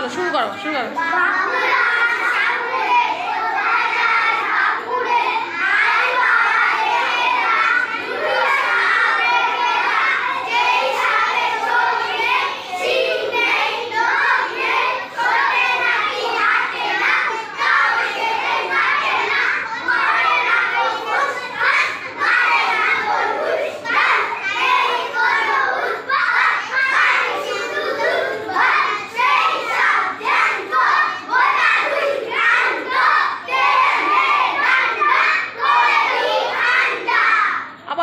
了，吃五根，吃。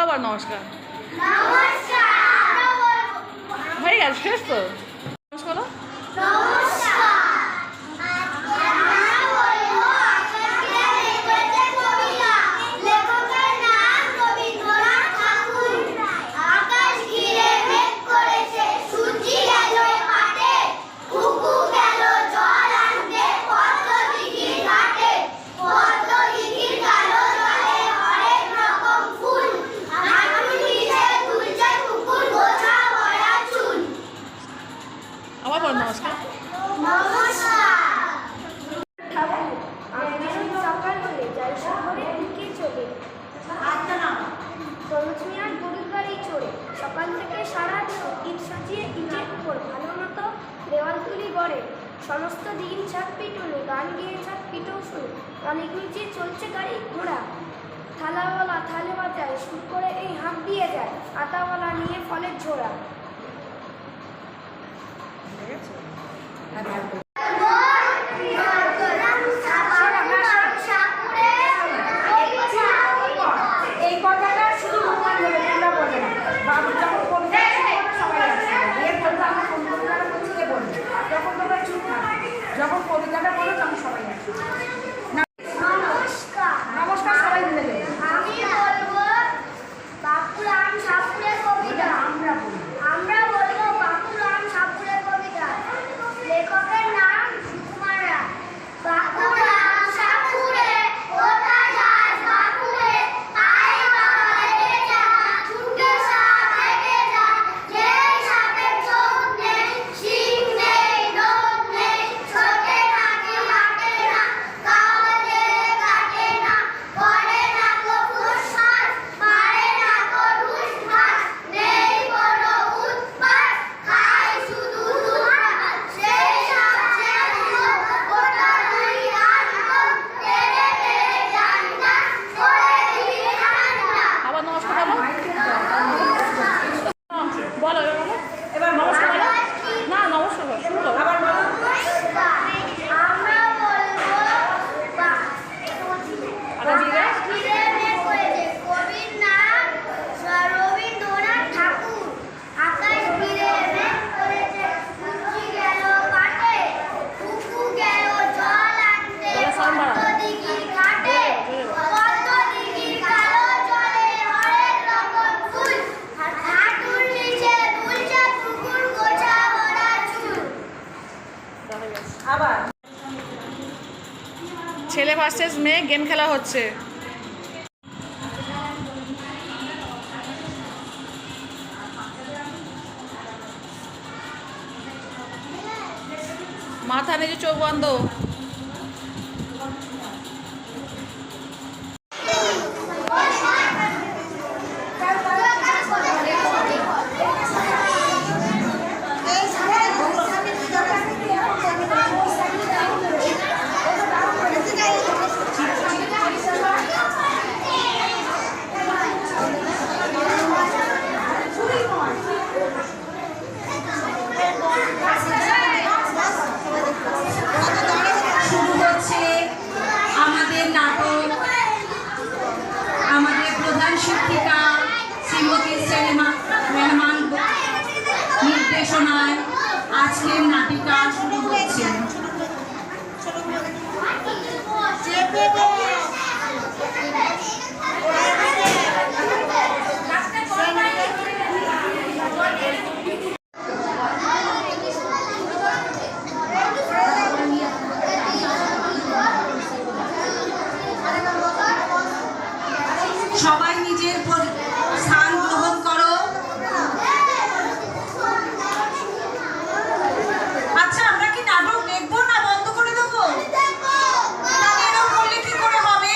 আবার নমস্কার। হয়ে গেছে শেষ তো? নমস্কার। অনেক নিচে চলছে গাড়ি ঘোড়া। থালাওয়ালা থালে বাজায় সুর করে এই হাঁক দিয়ে যায়, আতাওয়ালা নিয়ে ফলের ঝোড়া। গেম খেলা হচ্ছে। মাথা নিজে চোখ বন্ধ। নাটিকা শুরু হচ্ছে। সবাই নিজের পরি- স্থান গ্রহণ করো আচ্ছা আমরা কি নাটক দেখব না বন্ধ করে দেবো তাহলে এরকম করলে কি করে হবে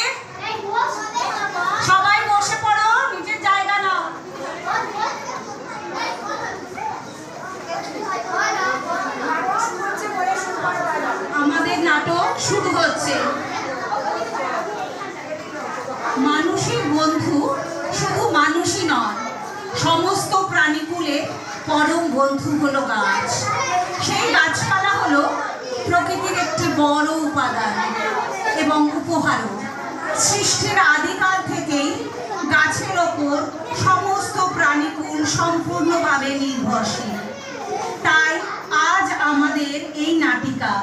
সবাই বসে পড়ো নিজের জায়গা নাও আমাদের নাটক শুরু হচ্ছে মানুষের বন্ধু শুধু মানুষই নয় সমস্ত প্রাণীকুলে পরম বন্ধু হলো গাছ সেই গাছপালা হলো প্রকৃতির একটি বড় উপাদান এবং সৃষ্টির আদিকাল থেকেই গাছের ওপর সমস্ত প্রাণীকুল সম্পূর্ণভাবে নির্ভরশীল। তাই আজ আমাদের এই নাটিকা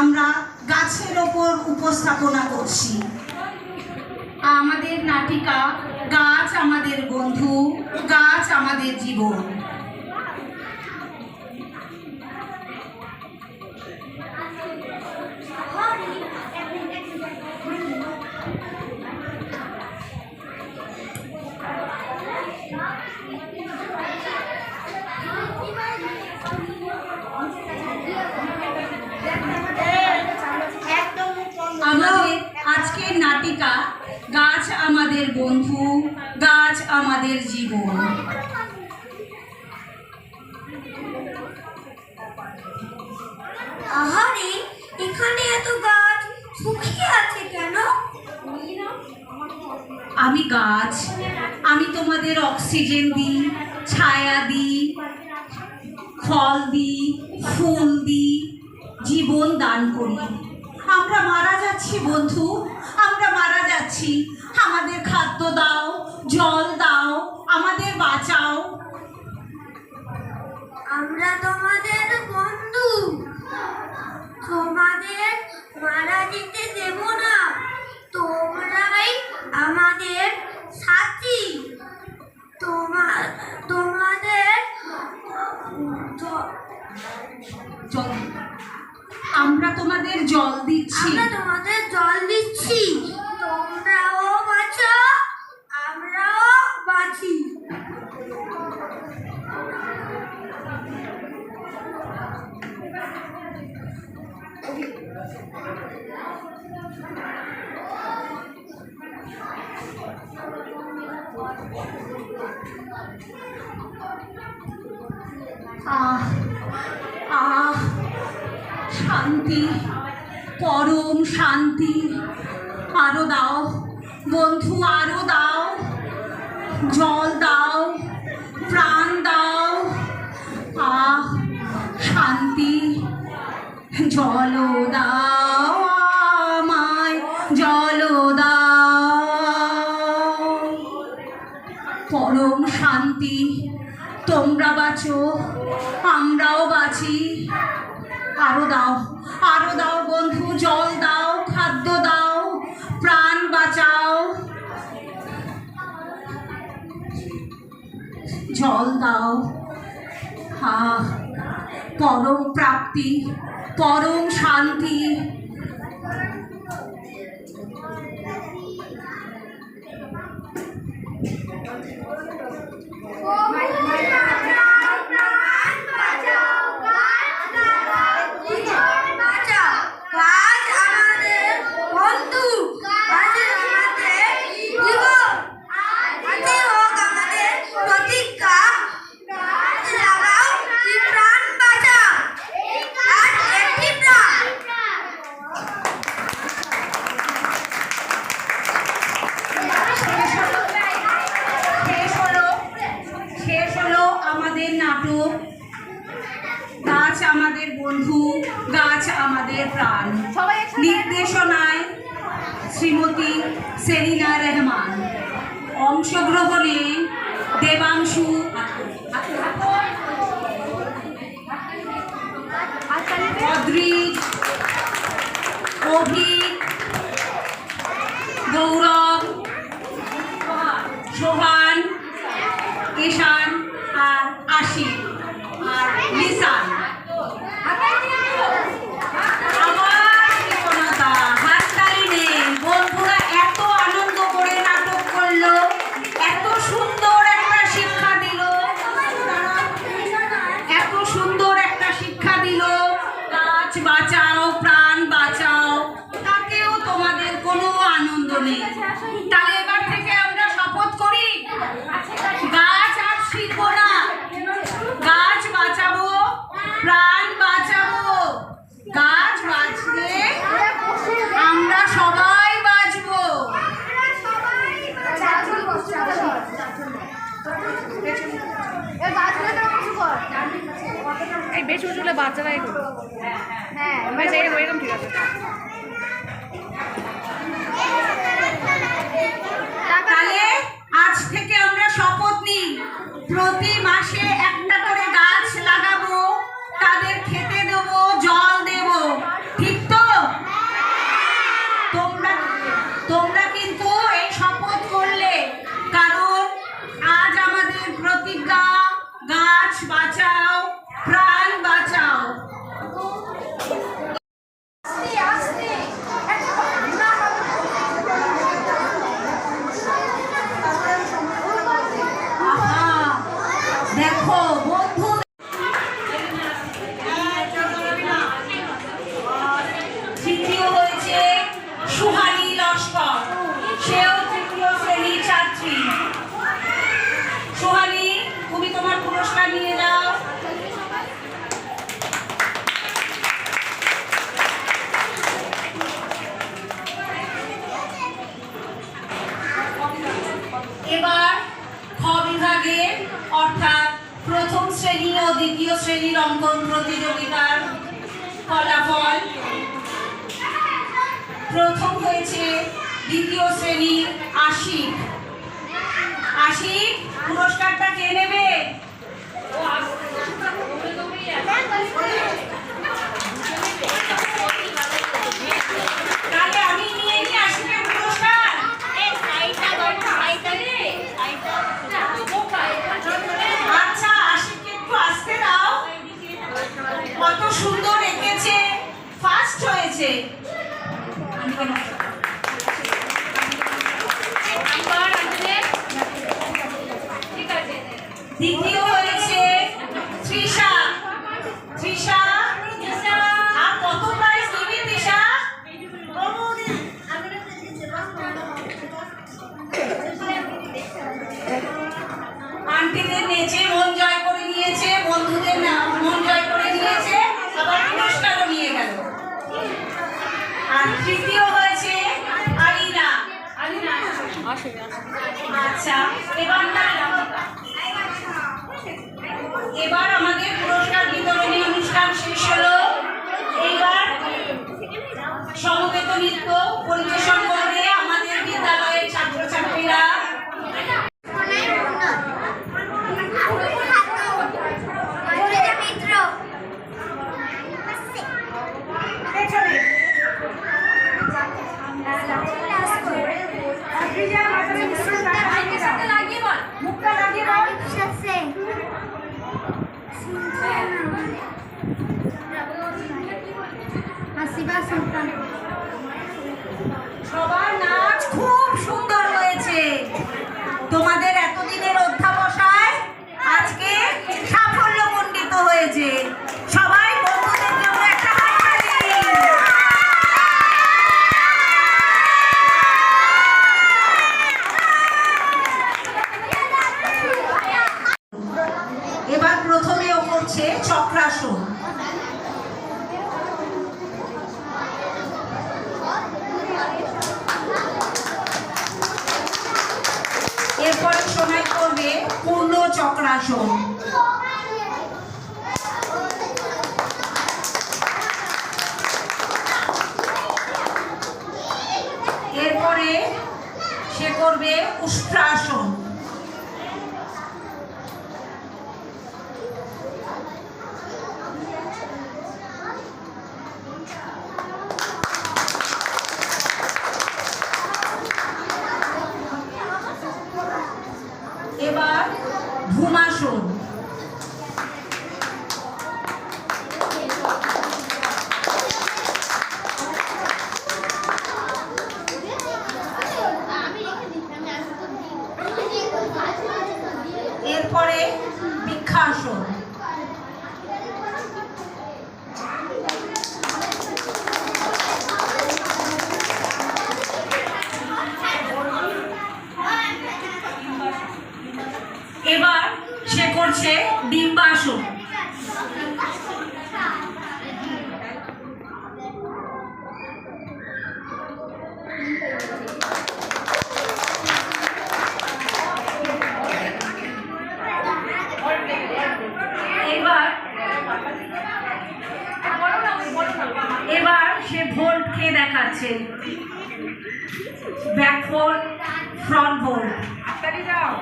আমরা গাছের ওপর উপস্থাপনা করছি। আমাদের নাটিকা, গাছ আমাদের বন্ধু, গাছ আমাদের জীবন। আমাদের বন্ধু গাছ আমাদের জীবন। আহারে এখানে এত গাছ শুকিয়ে আছে কেন? আমি গাছ আমি তোমাদের অক্সিজেন দিই ছায়া দিই ফল দিই ফুল দিই জীবন দান করি। আমরা মারা যাচ্ছি, বন্ধু। আমরা মারা যাচ্ছি। আমাদের খাদ্য দাও, জল দাও, আমাদের বাঁচাও। আমরা তোমাদের বন্ধু। তোমাদের মারা যেতে দেব না। আহ আহ, শান্তি, পরম শান্তি, আরও দাও, বন্ধু, আরও দাও, জল দাও, প্রাণ দাও, আহ, শান্তি, জল দাও আমায়, জল দাও। পরম শান্তি, তোমরা বাঁচো। জল দাও। হা পরম প্রাপ্তি পরম শান্তি। सोहान ईशान आशी और निशान বাচ্চারা হ্যাঁ এরকম ঠিক আছে। আজ থেকে আমরা শপথ নিই। প্রতি মাসে এক তৃতীয় শ্রেণির অঙ্কন প্রতিযোগিতার ফলাফল প্রথম হয়েছে দ্বিতীয় শ্রেণির আশি আশি পুরস্কারটা কে নেবে? você. Y সিবা সুলতান। সবাই সময় করবে পূর্ণ চক্রাসন। এরপরে সে করবে উষ্ট্রাসন যাচ্ছেন ব্যাকবোর্ড ফ্রন্ট যাও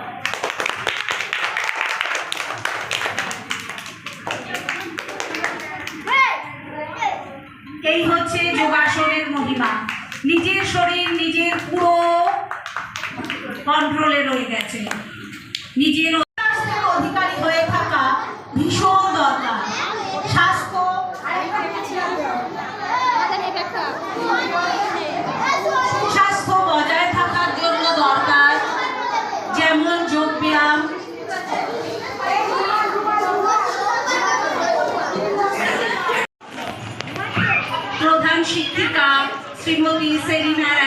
এই হচ্ছে যোগাসনের মহিমা। নিজের শরীর নিজের পুরো কন্ট্রোলে রয়ে গেছে। சரிண்ணா